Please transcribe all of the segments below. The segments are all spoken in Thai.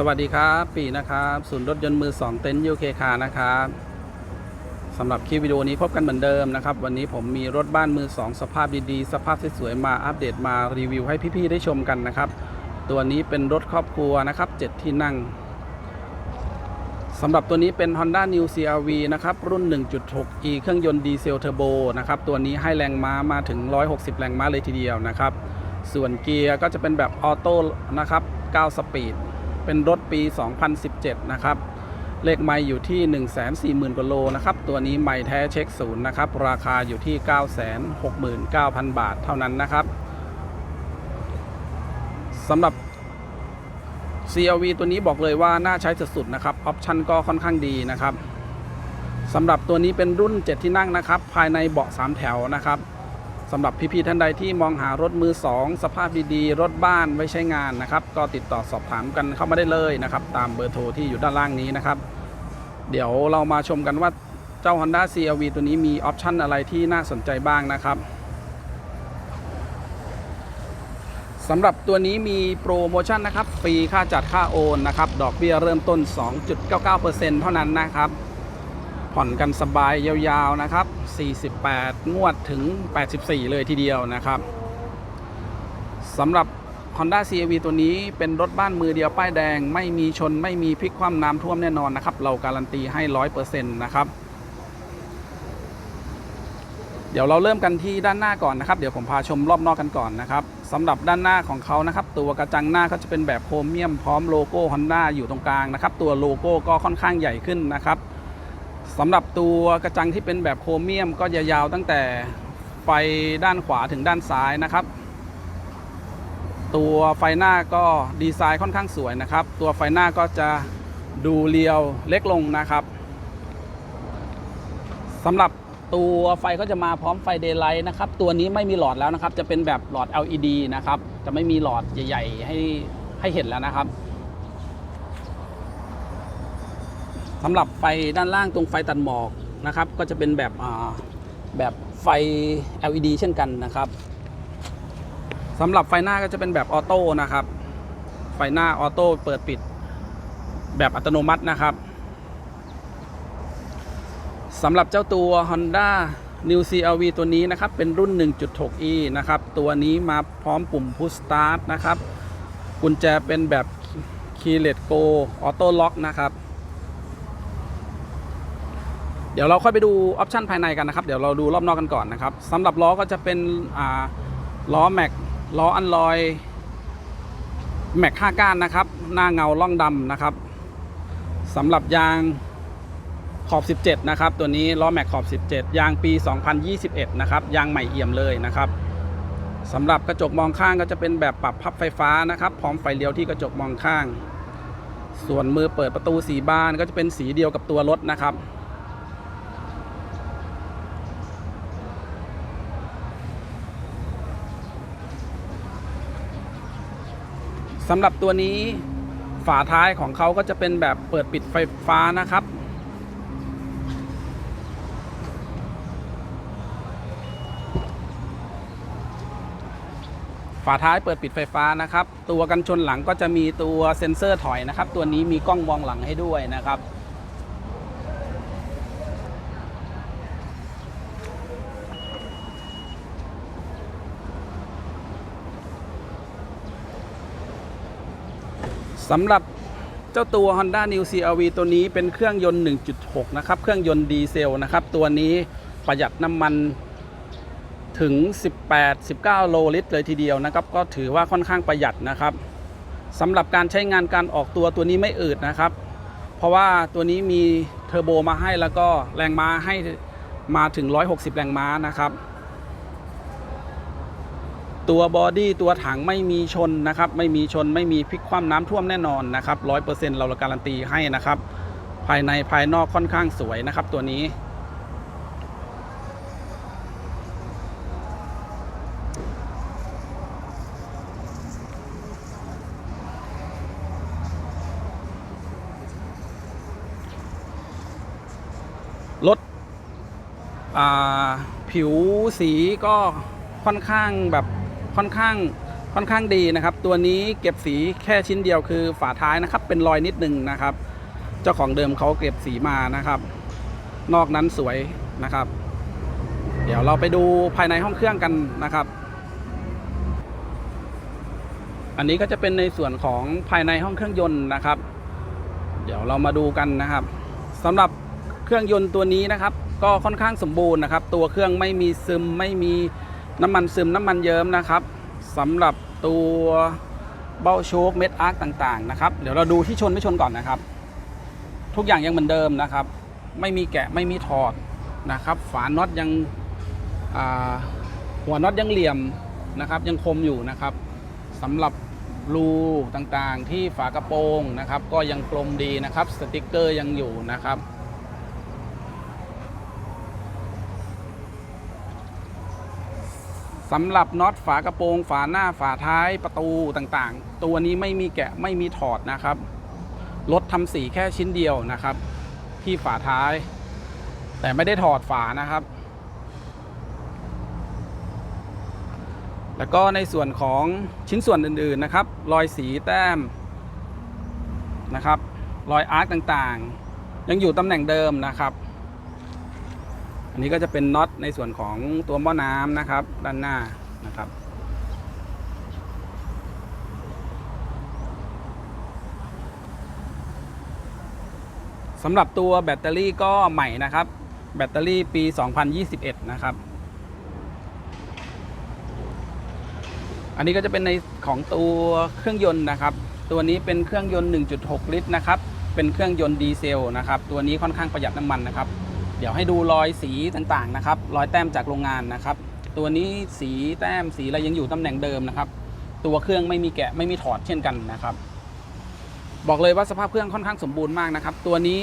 สวัสดีครับปีนะครับศูนย์รถยนต์มือ2เต็นท์ยูเคคานะครับสำหรับคลิปวิดีโอนี้พบกันเหมือนเดิมนะครับ วันนี้ผมมีรถบ้านมือ2สภาพดีๆ สภาพสวยๆมาอัปเดตมารีวิวให้พี่ๆได้ชมกันนะครับ ตัวนี้เป็นรถครอบครัวนะครับ7ที่นั่งสำหรับตัวนี้เป็น Honda New CRV นะครับ รุ่น 1.6e เครื่องยนต์ดีเซลเทอร์โบนะครับ ตัวนี้ให้แรงม้ามาถึง 160 แรงม้าเลยทีเดียวนะครับ ส่วนเกียร์ก็จะเป็นแบบออโต้นะครับ 9 สปีด เป็นรถปี 2017 นะครับ เลขไม่อยู่ที่ 140,000 กว่าโลนะครับ ตัวนี้ไม่แท้เช็คศูนย์นะครับ ราคาอยู่ที่ 969,000 บาทเท่านั้นนะครับสำหรับ CRV ตัวนี้บอกเลยว่าน่าใช้สุดๆนะครับ ออปชันก็ค่อนข้างดีนะครับสำหรับตัวนี้เป็นรุ่น 7 ที่นั่งนะครับ ภายในเบาะ 3 แถวนะครับ สำหรับพี่ๆท่านใดที่มองหารถมือ 2 สภาพดีๆ รถบ้านไว้ใช้งานนะครับ ก็ติดต่อสอบถามกันเข้ามาได้เลยนะครับ ตามเบอร์โทรที่อยู่ด้านล่างนี้นะครับ เดี๋ยวเรามาชมกันว่าเจ้า Honda CRV ตัวนี้มีออปชันอะไรที่น่าสนใจบ้างนะครับสำหรับตัวนี้มีโปรโมชั่นนะครับ ฟรีค่าจัดค่าโอนนะครับ ดอกเบี้ยเริ่มต้น 2.99%เท่านั้นนะครับ ผ่อนกันสบายยาวๆนะครับ 48 งวดถึง 84 เลยทีเดียวนะครับสำหรับ Honda CRV ตัวนี้เป็นรถบ้านมือเดียวป้ายแดง ไม่มีชนไม่มีพลิกคว่ำน้ำท่วมแน่นอนนะครับ เราการันตีให้ 100%นะครับ เดี๋ยวเราเริ่มกันที่ด้านหน้าก่อนนะครับ เดี๋ยวผมพาชมรอบนอกกันก่อนนะครับสำหรับด้านหน้าของเขานะครับ ตัวกระจังหน้าก็จะเป็นแบบโครเมียมพร้อมโลโก้ Honda อยู่ตรงกลางนะครับ ตัวโลโก้ก็ค่อนข้างใหญ่ขึ้นนะครับ สำหรับตัวกระจังที่เป็นแบบโครเมียมก็จะยาวตั้งแต่ไฟด้านขวาถึงด้านซ้ายนะครับ ตัวไฟหน้าก็ดีไซน์ค่อนข้างสวยนะครับ ตัวไฟหน้าก็จะดูเรียวเล็กลงนะครับสำหรับตัวไฟก็จะมาพร้อมไฟเดย์ไลท์นะครับ ตัวนี้ไม่มีหลอดแล้วนะครับ จะเป็นแบบหลอด LED นะครับ จะไม่มีหลอดใหญ่ ๆ ให้ให้เห็นแล้วนะครับ สำหรับไฟด้านล่างตรงไฟตัดหมอกนะครับ ก็จะเป็นแบบแบบไฟ LED เช่นกันนะครับสำหรับไฟหน้าก็จะเป็นแบบออโต้นะครับ ไฟหน้าออโต้เปิดปิดแบบอัตโนมัตินะครับสำหรับเจ้าตัว Honda New CRV ตัวนี้นะครับ เป็นรุ่น 1.6e นะครับ ตัวนี้มาพร้อมปุ่ม Push Start นะครับ กุญแจเป็นแบบ Keyless Go Auto Lock นะครับ ดี๋ยวเราค่อยไปดูออปชันภายในกันนะครับ เดี๋ยวเราดูรอบนอกกันก่อนนะครับสำหรับล้อก็จะเป็นล้อแม็กล้ออันลอยแม็ก5ก้านนะครับ หน้าเงาล่องดำนะครับสำหรับยางขอบ 17 นะครับ ตัวนี้ล้อแม็กขอบ 17 ยางปี 2021 นะครับ ยางใหม่เอี่ยมเลยนะครับสำหรับกระจกมองข้างก็จะเป็นแบบปรับพับไฟฟ้านะครับ พร้อมไฟเลี้ยวที่กระจกมองข้าง ส่วนมือเปิดประตูสีบานก็จะเป็นสีเดียวกับตัวรถนะครับ สำหรับตัวนี้ฝาท้ายของเขาก็จะเป็นแบบเปิดปิดไฟฟ้านะครับ ฝาท้ายเปิดปิดไฟฟ้านะครับ ตัวกันชนหลังก็จะมีตัวเซ็นเซอร์ถอยนะครับ ตัวนี้มีกล้องมองหลังให้ด้วยนะครับ สำหรับเจ้าตัว Honda New CRV ตัวนี้เป็นเครื่องยนต์ 1.6 นะครับ เครื่องยนต์ดีเซลนะครับ ตัวนี้ประหยัดน้ำมันถึง 18-19 โลลิตรเลยทีเดียวนะครับ ก็ถือว่าค่อนข้างประหยัดนะครับสำหรับการใช้งานการออกตัวตัวนี้ไม่อืดนะครับ เพราะว่าตัวนี้มีเทอร์โบมาให้แล้วก็แรงม้าให้มาถึง 160 แรงม้านะครับ ตัวบอดี้ตัวถังไม่มีชนนะครับไม่มีชนไม่มีพลิกคว่ำน้ำท่วมแน่นอนนะครับร้อยเปอร์เซ็นต์เราการันตีให้นะครับ ภายในภายนอกค่อนข้างสวยนะครับ ตัวนี้ รถผิวสีก็ค่อนข้างแบบ ค่อนข้างค่อนข้างดีนะครับ ตัวนี้เก็บสีแค่ชิ้นเดียวคือฝาท้ายนะครับ เป็นรอยนิดนึงนะครับ เจ้าของเดิมเขาเก็บสีมานะครับ นอกนั้นสวยนะครับ เดี๋ยวเราไปดูภายในห้องเครื่องกันนะครับ อันนี้ก็จะเป็นในส่วนของภายในห้องเครื่องยนต์นะครับ เดี๋ยวเรามาดูกันนะครับสำหรับเครื่องยนต์ตัวนี้นะครับ ก็ค่อนข้างสมบูรณ์นะครับ ตัวเครื่องไม่มีซึมไม่มี น้ำมันซึมน้ำมันเยิ้มนะครับสำหรับตัวเบ้าโชคเม็ดอาร์คต่างๆนะครับเดี๋ยวเราดูที่ชนไม่ชนก่อนนะครับ ทุกอย่างยังเหมือนเดิมนะครับ ไม่มีแกะไม่มีถอดนะครับ ฝาน็อตยังหัวน็อตยังเหลี่ยมนะครับยังคมอยู่นะครับสำหรับรูต่างๆ ที่ฝากระโปรงนะครับ ก็ยังกลมดีนะครับ สติกเกอร์ยังอยู่นะครับ สำหรับน็อตฝากระโปรง ฝาหน้าฝาท้ายประตูต่างๆ ตัวนี้ไม่มีแกะไม่มีถอดนะครับรถทำสีแค่ชิ้นเดียวนะครับ ที่ฝาท้าย แต่ไม่ได้ถอดฝานะครับ แล้วก็ในส่วนของชิ้นส่วนอื่นๆนะครับ รอยสีแต้มนะครับ รอยอาร์คต่างๆ ยังอยู่ตำแหน่งเดิมนะครับ นนี้ก็จะเป็นน็อตในส่วนของตัวหม้อน้ำนะครับ ด้านหน้านะครับ สำหรับตัวแบตเตอรี่ก็ใหม่นะครับ แบตเตอรี่ปี 2021 นะครับ อันนี้ก็จะเป็นในของตัวเครื่องยนต์นะครับ ตัวนี้เป็นเครื่องยนต์ 1.6 ลิตรนะครับ เป็นเครื่องยนต์ดีเซลนะครับ ตัวนี้ค่อนข้างประหยัดน้ำมันนะครับ เดี๋ยวให้ดูรอยสีต่างๆนะครับ รอยแต้มจากโรงงานนะครับ ตัวนี้สีแต้มสีอะไรยังอยู่ตำแหน่งเดิมนะครับ ตัวเครื่องไม่มีแกะไม่มีถอดเช่นกันนะครับ บอกเลยว่าสภาพเครื่องค่อนข้างสมบูรณ์มากนะครับ ตัวนี้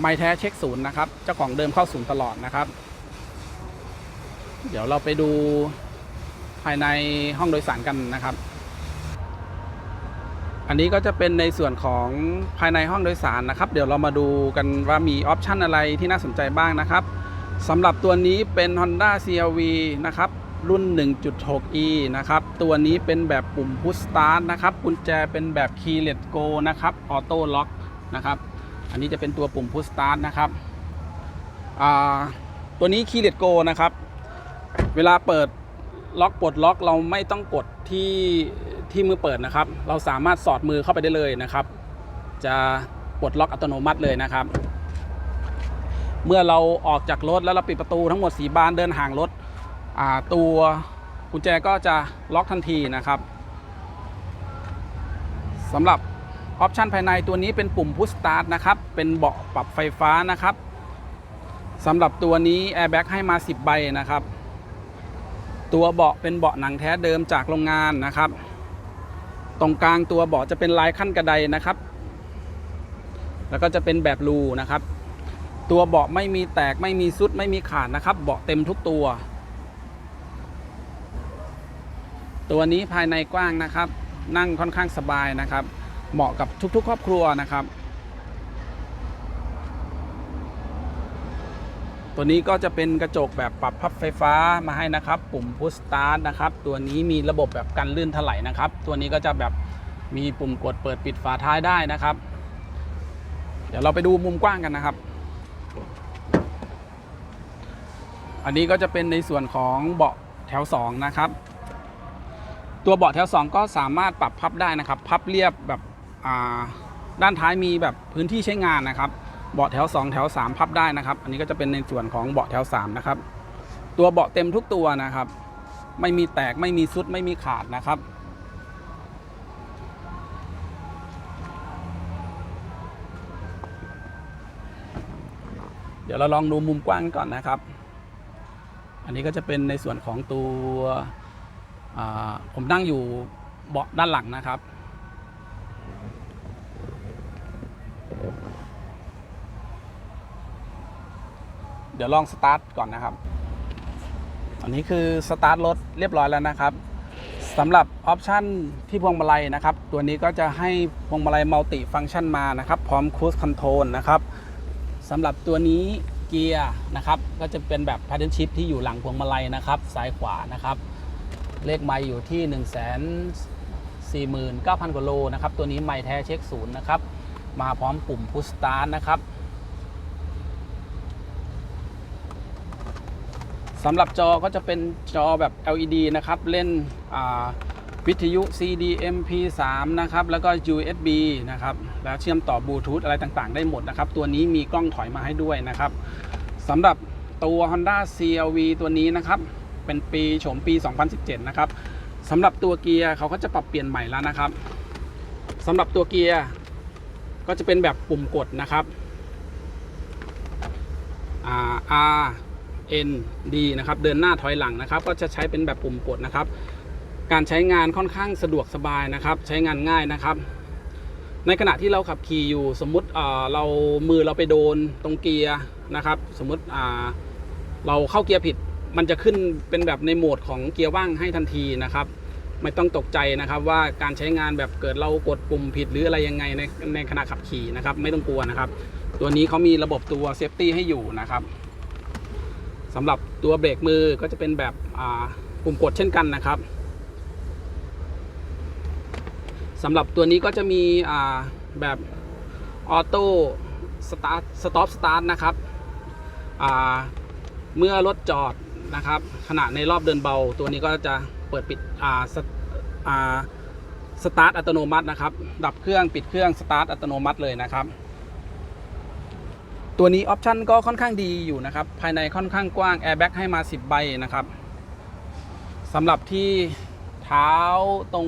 ไม่แท้เช็คศูนย์นะครับ เจ้าของเดิมเข้าศูนย์ตลอดนะครับ เดี๋ยวเราไปดูภายในห้องโดยสารกันนะครับ อันนี้ก็จะเป็นในส่วนของภายในห้องโดยสารนะครับ เดี๋ยวเรามาดูกันว่ามีออปชันอะไรที่น่าสนใจบ้างนะครับสำหรับตัวนี้เป็น Honda CRV นะครับรุ่น 1.6e นะครับ ตัวนี้เป็นแบบปุ่ม Push Start นะครับ กุญแจเป็นแบบ Keyless Go นะครับ Auto Lock นะครับ อันนี้จะเป็นตัวปุ่ม Push Start นะครับ ตัวนี้ Keyless Go นะครับ เวลาเปิดล็อกปลดล็อกเราไม่ต้องกดที่ ที่มือเปิดนะครับ เราสามารถสอดมือเข้าไปได้เลยนะครับ จะปลดล็อกอัตโนมัติเลยนะครับ เมื่อเราออกจากรถแล้วเราปิดประตูทั้งหมดสีบานเดินห่างรถตัวกุญแจก็จะล็อกทันทีนะครับสำหรับออปชันภายในตัวนี้เป็นปุ่ม Push Start นะครับ เป็นเบาะปรับไฟฟ้านะครับสำหรับตัวนี้ Airbag ให้มา 10 ใบนะครับ ตัวเบาะเป็นเบาะหนังแท้เดิมจากโรงงานนะครับ ตรงกลางตัวเบาะจะเป็นลายขั้นกระไดนะครับ แล้วก็จะเป็นแบบรูนะครับ ตัวเบาะไม่มีแตกไม่มีซุดไม่มีขาดนะครับ เบาะเต็มทุกตัว ตัวนี้ภายในกว้างนะครับ นั่งค่อนข้างสบายนะครับ เหมาะกับทุกๆ ครอบครัวนะครับ ตัวนี้ก็จะเป็นกระจกแบบปรับพับไฟฟ้ามาให้นะครับ ปุ่ม push start นะครับ ตัวนี้มีระบบแบบกันลื่นถลายนะครับ ตัวนี้ก็จะแบบมีปุ่มกดเปิดปิดฝาท้ายได้นะครับ เดี๋ยวเราไปดูมุมกว้างกันนะครับ อันนี้ก็จะเป็นในส่วนของเบาะแถว 2 นะครับ ตัวเบาะแถว 2 ก็สามารถปรับพับได้นะครับ พับเรียบแบบด้านท้ายมีแบบพื้นที่ใช้งานนะครับ เบาะแถว 2 แถว 3 พับได้นะครับ อันนี้ก็จะเป็นในส่วนของเบาะแถว 3 นะครับ ตัวเบาะเต็มทุกตัวนะครับ ไม่มีแตกไม่มีซุดไม่มีขาดนะครับ เดี๋ยวเราลองดูมุมกว้างก่อนนะครับ อันนี้ก็จะเป็นในส่วนของตัวผมนั่งอยู่เบาะด้านหลังนะครับ เดี๋ยวลองสตาร์ทก่อนนะครับ อันนี้คือสตาร์ทรถเรียบร้อยแล้วนะครับสำหรับออปชันที่พวงมาลัยนะครับ ตัวนี้ก็จะให้พวงมาลัยมัลติฟังก์ชันมานะครับ พร้อมคูสคอนโทรลนะครับสำหรับตัวนี้เกียร์นะครับ ก็จะเป็นแบบ pattern shift ที่อยู่หลังพวงมาลัยนะครับ ซ้ายขวานะครับ เลขไมล์อยู่ที่ 1 4 9 0 0 0กว่าโลนะครับ ตัวนี้ไมล์แท้เช็คศูนย์นะครับ มาพร้อมปุ่มพุชสตาร์ทนะครับ สำหรับจอก็จะเป็นจอแบบ LED นะครับ เล่นวิทยุ CD MP3 นะครับ แล้วก็ USB นะครับ แล้วเชื่อมต่อบลูทูธอะไรต่างๆ ได้หมดนะครับ ตัวนี้มีกล้องถอยมาให้ด้วยนะครับสำหรับตัว Honda CRV ตัวนี้นะครับ เป็นปีโฉมปี 2017 นะครับสำหรับตัวเกียร์เขาก็จะปรับเปลี่ยนใหม่แล้วนะครับสำหรับตัวเกียร์ก็จะเป็นแบบปุ่มกดนะครับ R N D นะครับเดินหน้าถอยหลังนะครับ ก็จะใช้เป็นแบบปุ่มกดนะครับ การใช้งานค่อนข้างสะดวกสบายนะครับ ใช้งานง่ายนะครับ ในขณะที่เราขับขี่อยู่สมมุติเรามือเราไปโดนตรงเกียร์นะครับ สมมุติเราเข้าเกียร์ผิดมันจะขึ้นเป็นแบบในโหมดของเกียร์ว่างให้ทันทีนะครับ ไม่ต้องตกใจนะครับว่าการใช้งานแบบเกิดเรากดปุ่มผิดหรืออะไรยังไงในในขณะขับขี่นะครับ ไม่ต้องกลัวนะครับ ตัวนี้เขามีระบบตัวเซฟตี้ให้อยู่นะครับ สำหรับตัวเบรกมือก็จะเป็นแบบปุ่มกดเช่นกันนะครับสำหรับตัวนี้ก็จะมีแบบออโต้สตาร์ทสต็อปสตาร์ทนะครับเมื่อรถจอดนะครับขณะในรอบเดินเบา ตัวนี้ก็จะเปิดปิดสสตาร์ทอัตโนมัตินะครับ ดับเครื่องปิดเครื่องสตาร์ทอัตโนมัติเลยนะครับ ตัวนี้ออปชันก็ค่อนข้างดีอยู่นะครับ ภายในค่อนข้างกว้างแอร์แบ็กให้มา 10 ใบนะครับสำหรับที่เท้าตรง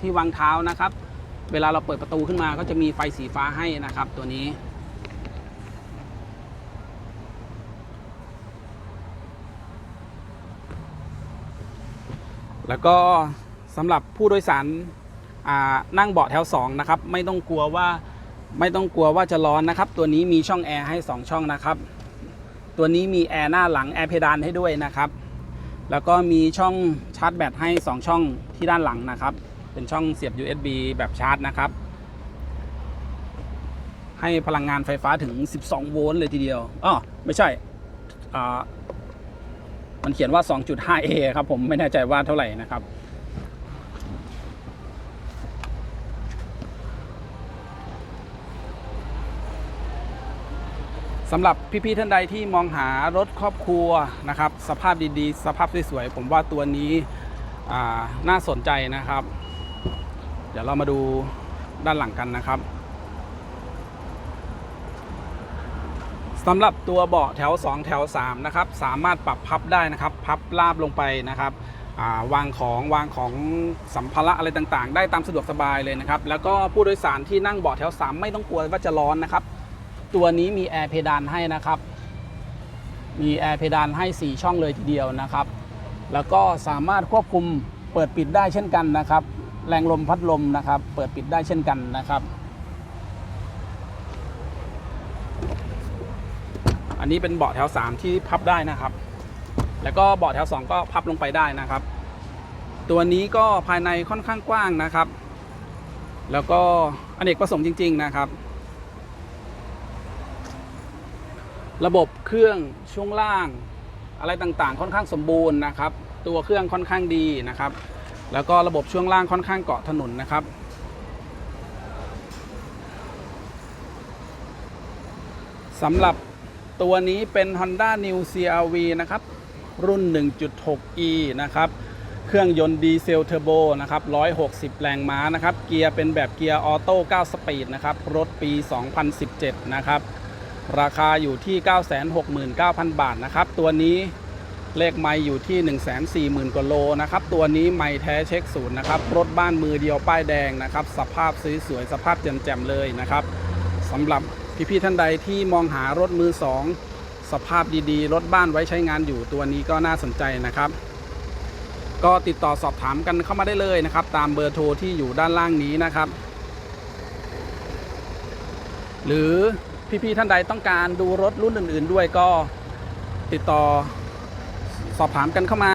ที่วางเท้านะครับ เวลาเราเปิดประตูขึ้นมาก็จะมีไฟสีฟ้าให้นะครับ ตัวนี้ แล้วก็สำหรับผู้โดยสารนั่งเบาะแถว2นะครับ ไม่ต้องกลัวว่า ไม่ต้องกลัวว่าจะร้อนนะครับ ตัวนี้มีช่องแอร์ให้ 2 ช่องนะครับ ตัวนี้มีแอร์หน้าหลังแอร์เพดานให้ด้วยนะครับ แล้วก็มีช่องชาร์จแบตให้ 2 ช่องที่ด้านหลังนะครับ เป็นช่องเสียบ USB แบบชาร์จนะครับ ให้พลังงานไฟฟ้าถึง 12 โวลต์เลยทีเดียวอ๋อไม่ใช่มันเขียนว่า 2.5A ครับผมไม่แน่ใจว่าเท่าไหร่นะครับ สำหรับพี่ๆท่านใดที่มองหารถครอบครัวนะครับ สภาพดีๆ สภาพสวยๆผมว่าตัวนี้น่าสนใจนะครับ เดี๋ยวเรามาดูด้านหลังกันนะครับสำหรับตัวเบาะแถว 2 แถว 3 นะครับ สามารถปรับพับได้นะครับ พับลาบลงไปนะครับาวางของวางของสัมภาระอะไรต่างๆ ได้ตามสะดวกสบายเลยนะครับ แล้วก็ผู้โดยสารที่นั่งเบาะแถว 3 ไม่ต้องกลัวว่าจะร้อนนะครับ ตัวนี้มีแอร์เพดานให้นะครับ มีแอร์เพดานให้ 4 ช่องเลยทีเดียวนะครับ แล้วก็สามารถควบคุมเปิดปิดได้เช่นกันนะครับ แรงลมพัดลมนะครับ เปิดปิดได้เช่นกันนะครับ อันนี้เป็นเบาะแถว 3 ที่พับได้นะครับ แล้วก็เบาะแถว 2 ก็พับลงไปได้นะครับ ตัวนี้ก็ภายในค่อนข้างกว้างนะครับ แล้วก็อเนกประสงค์จริง ๆ นะครับ ระบบเครื่องช่วงล่าง อะไรต่างๆ ค่อนข้างสมบูรณ์นะครับ ตัวเครื่องค่อนข้างดีนะครับ แล้วก็ระบบช่วงล่างค่อนข้างเกาะถนนนะครับ สำหรับตัวนี้เป็น Honda New CRV นะครับ รุ่น 1.6e นะครับ เครื่องยนต์ดีเซลเทอร์โบนะครับ 160 แรงม้านะครับ เกียร์เป็นแบบเกียร์ออโต้ 9 สปีดนะครับ รถปี 2017 นะครับ ราคาอยู่ที่ 969,000 บาทนะครับ ตัวนี้เลขไม่อยู่ที่ 140,000 กว่าโลนะครับ ตัวนี้ไม่แท้เช็คศูนย์นะครับ รถบ้านมือเดียวป้ายแดงนะครับ สภาพสวยๆสภาพแจ่มๆเลยนะครับสำหรับพี่ๆท่านใดที่มองหารถมือสองสภาพดีๆ รถบ้านไว้ใช้งานอยู่ตัวนี้ก็น่าสนใจนะครับ ก็ติดต่อสอบถามกันเข้ามาได้เลยนะครับ ตามเบอร์โทรที่อยู่ด้านล่างนี้นะครับ หรือ พี่ๆท่านใดต้องการดูรถรุ่นอื่น ๆ ด้วยก็ติดต่อสอบถามกันเข้ามา